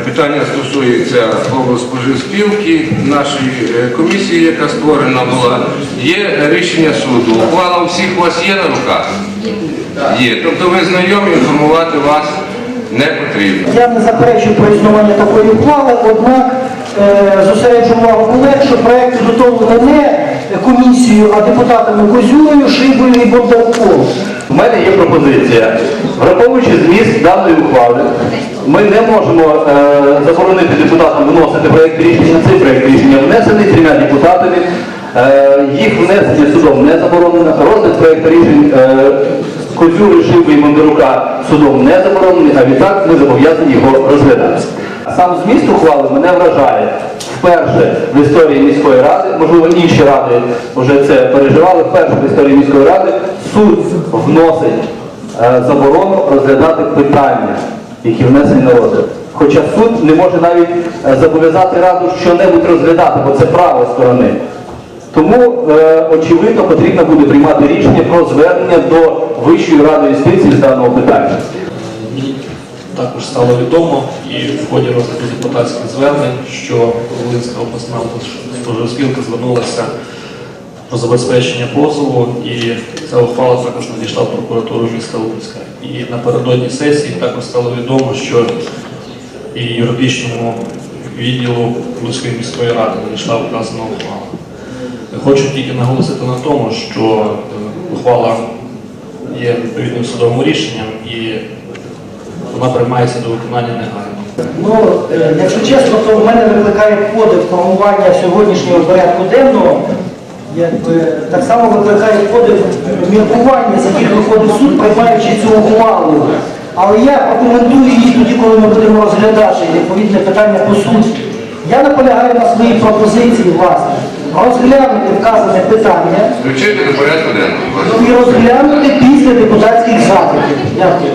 Питання стосується облспоживспілки, нашої е, комісії, яка створена була. Є рішення суду. Ухвала у всіх у вас є на руках? Є. Тобто ви знайомі, інформувати вас не потрібно. Я не заперечую про існування такої ухвали, однак е, зосереджу увагу колег, що проект підготовлений не комісією, а депутатами Козюлею, Шибою і Бондарком. Мене є пропозиція. Враховуючи зміст даної ухвали, ми не можемо е, заборонити депутатам виносити проєкт рішення. Цей проєкт рішення внесений трьома депутатами. Е, їх внесення судом не заборонено. Розгляд проєкту рішень е, Козюри, Шиби і Мандарука судом не заборонений, а відтак ми зобов'язані його розглядати. Сам зміст ухвали мене вражає. Вперше в історії міської ради, можливо, інші ради вже це переживали, вперше в історії міської ради суд вносить е, заборону розглядати питання, які внесені на розгляд. Хоча суд не може навіть е, зобов'язати раду що-небудь розглядати, бо це право сторони. Тому, е, очевидно, потрібно буде приймати рішення про звернення до Вищої ради юстиції з даного питання. Також стало відомо і в ході розгляду депутатських звернень, що Волинська обласна споживспілка звернулася про забезпечення позову, і ця ухвала також надійшла в прокуратуру міста Луцька. І напередодні сесії також стало відомо, що і юридичному відділу Луцької міської ради надійшла вказана ухвала. Хочу тільки наголосити на тому, що е, ухвала є відповідним судовим рішенням і вона приймається до виконання негайно. Ну, е, якщо чесно, то в мене викликає подив формування сьогоднішнього порядку денного. Якби, так само викликає подив міркування, з яких виходить суд, приймаючи цю ухвалу. Але я прокоментую її тоді, коли ми будемо розглядати відповідне питання по суті. Я наполягаю на своїй пропозиції, власне, розглянути вказане питання Включити до порядку денного. і розглянути після депутатських запитів. Дякую.